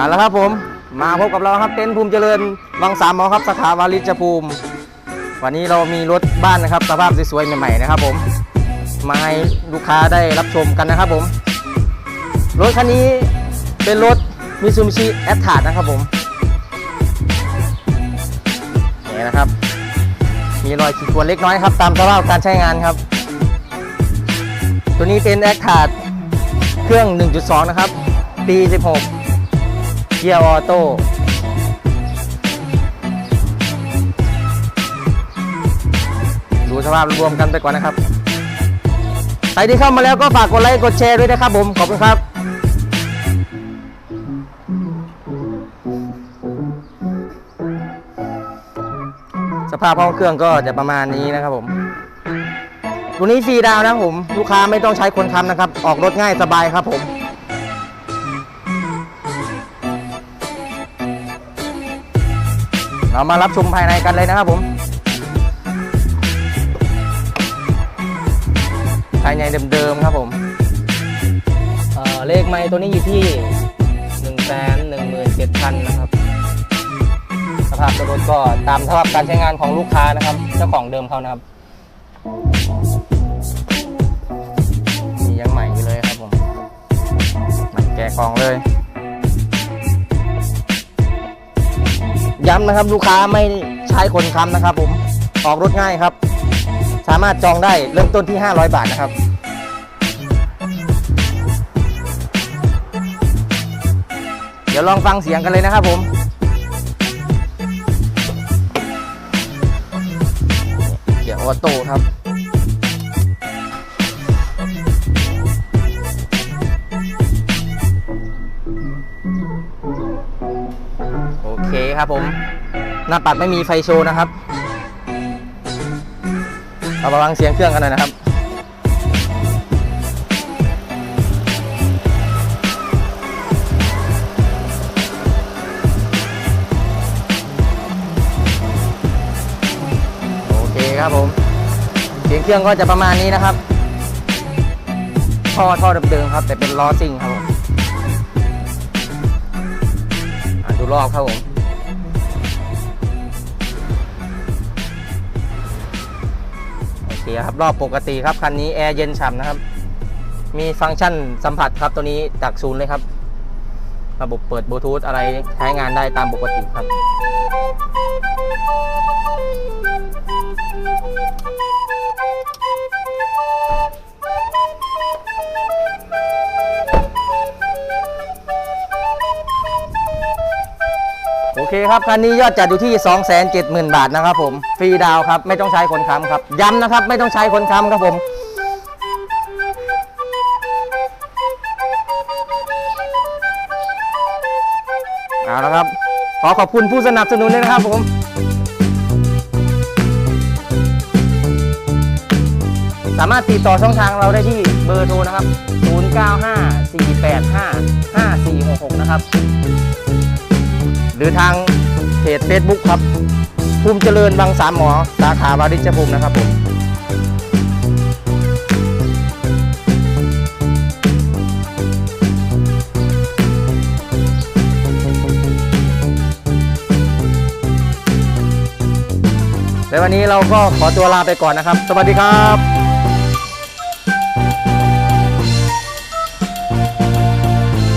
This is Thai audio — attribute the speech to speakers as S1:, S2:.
S1: มาแล้วครับผม มาพบกับเราครับเต็นท์ภูมิเจริญวังสามหมอครับสาขาวาริจภูมิ วันนี้เรามีรถบ้านนะครับ สภาพสวยๆใหม่ๆนะครับผม มาให้ลูกค้าได้รับชมกันนะครับผม รถคันนี้เป็นรถมิซูบิชิแอตทาร์นะครับผมนี่นะครับ มีรอยขีดข่วนเล็กน้อยครับ ตามสภาพการใช้งานครับ ตัวนี้เป็นแอคทาร์เครื่อง 1.2 นะครับ ปี 16 เกียร์ออโต้ดูสภาพรวมกันไปก่อนนะครับใครที่เข้ามาแล้วก็ฝากกดไลค์กดแชร์ด้วยนะครับผม ขอบคุณครับสภาพห้องเครื่องก็จะประมาณนี้นะครับผม ตัวนี้ฟรีดาวน์นะผม ลูกค้าไม่ต้องใช้คนค้ำนะครับ ออกรถง่ายสบายครับผม เรามารับชมภายในกันเลยนะครับผม ภายในเดิมๆครับผมเอ่อเลขไม้ตัวนี้อยู่ที่1นึ่งแสนหนึ่งหมื่นเจ็ดพันนะครับ สภาพตัวรถก็ตามสภาพการใช้งานของลูกค้านะครับ เจ้าของเดิมเขานะครับนี่ยังใหม่อยู่เลยครับผมใหม่แกะกล่องเลย ย้ำนะครับลูกค้าไม่ใช้คนค้ำนะครับ ผมออกรถง่ายครับ สามารถจองได้เริ่มต้นที่ 500 บาทนะครับเดี๋ยวลองฟังเสียงกันเลยนะครับผมเดี๋ยวออโต้ครับ ครับผม หน้าปัดไม่มีไฟโชว์นะครับเรามาฟังเสียงเครื่องกันหน่อยนะครับ โอเคครับผม เสียงเครื่องก็จะประมาณนี้นะครับ ท่อท่อเดิมๆครับ แต่เป็นล้อซิ่งครับผมดูรอบครับผม โอเคครับรอบปกติครับคันนี้แอร์เย็นฉ่ำนะครับ มีฟังก์ชันสัมผัสครับตัวนี้จากศูนย์เลยครับ ระบบเปิดบลูทูธอะไรใช้งานได้ตามปกติครับ เคครับคันนี้ยอดจัดอยู่ที่ 270,000 บาทนะครับผมฟรีดาวครับไม่ต้องใช้คนค้ำครับ ย้ำนะครับไม่ต้องใช้คนค้ำครับผมเอาละครับ ขอขอบคุณผู้สนับสนุนด้วยนะครับผมสามารถติดต่อช่องทางเราได้ที่เบอร์โทรนะครับ 0954855466 นะครับ หรือทางเพจ Facebook ครับ ภูมิเจริญบางสามหมอ สาขาวาริชภูมินะครับผมและวันนี้เราก็ขอตัวลาไปก่อนนะครับ สวัสดีครับ